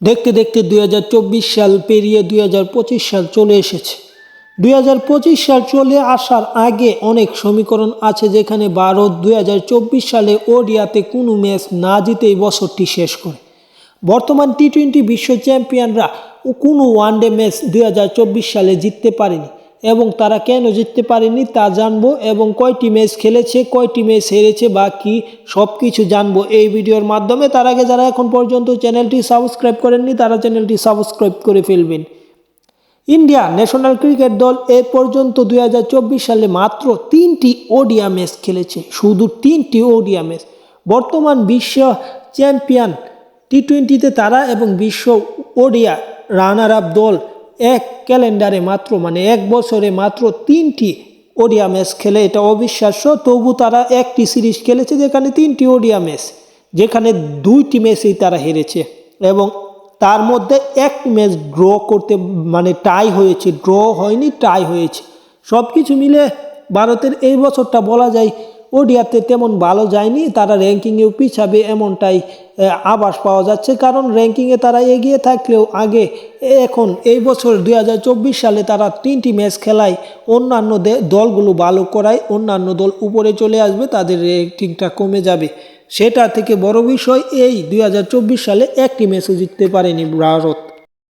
দেখতে দেখতে দুই হাজার চব্বিশ সাল পেরিয়ে দুই হাজার পঁচিশ সাল চলে এসেছে। দুই হাজার পঁচিশ সাল চলে আসার আগে অনেক সমীকরণ আছে যেখানে ভারত দুই হাজার চব্বিশ সালে ওডিয়াতে কোনো ম্যাচ না জিতেই বছরটি শেষ করে। বর্তমান টি টোয়েন্টি বিশ্ব চ্যাম্পিয়নরা কোনো ওয়ানডে ম্যাচ দুই হাজার চব্বিশ সালে জিততে পারেনি। এবং তারা কেন জিততে পারেনি তা জানব এবং কয়টি ম্যাচ খেলেছে, কয়টি ম্যাচ হেরেছে বা কী সব কিছু জানব। এই ভিডিওর মাধ্যমে তার আগে যারা এখন পর্যন্ত চ্যানেলটি সাবস্ক্রাইব করেননি, তারা চ্যানেলটি সাবস্ক্রাইব করে ফেলবেন। ইন্ডিয়া ন্যাশনাল ক্রিকেট দল এ পর্যন্ত দু হাজার চব্বিশ সালে মাত্র তিনটি ওডিয়া ম্যাচ খেলেছে, শুধু তিনটি ওডিয়া ম্যাচ। বর্তমান বিশ্ব চ্যাম্পিয়ন টি টোয়েন্টিতে তারা এবং বিশ্ব ওডিয়া রানার আপ দল এক ক্যালেন্ডারে মাত্র মানে এক বছরে মাত্র তিনটি ওডিয়া ম্যাচ খেলে, এটা অবিশ্বাস্য। তবু তারা একটি সিরিজ খেলেছে যেখানে তিনটি ওডিয়া ম্যাচ, যেখানে দুইটি ম্যাচেই তারা হেরেছে এবং তার মধ্যে এক ম্যাচ ড্র করতে মানে টাই হয়েছে, ড্র হয়নি, টাই হয়েছে। সব কিছু মিলে ভারতের এই বছরটা বলা যায় ওডিয়াতে তেমন ভালো যায়নি, তারা র্যাঙ্কিংয়েও পিছাবে এমনটাই আভাস পাওয়া যাচ্ছে। কারণ র্যাঙ্কিংয়ে তারা এগিয়ে থাকলেও আগে এখন এই বছর দুই হাজার চব্বিশ সালে তারা তিনটি ম্যাচ খেলায়। অন্যান্য দলগুলো ভালো করায়, অন্যান্য দল উপরে চলে আসবে, তাদের র্যাঙ্কিংটা কমে যাবে। সেটা থেকে বড় বিষয়, এই দুই হাজার চব্বিশ সালে একটি ম্যাচও জিততে পারেনি ভারত।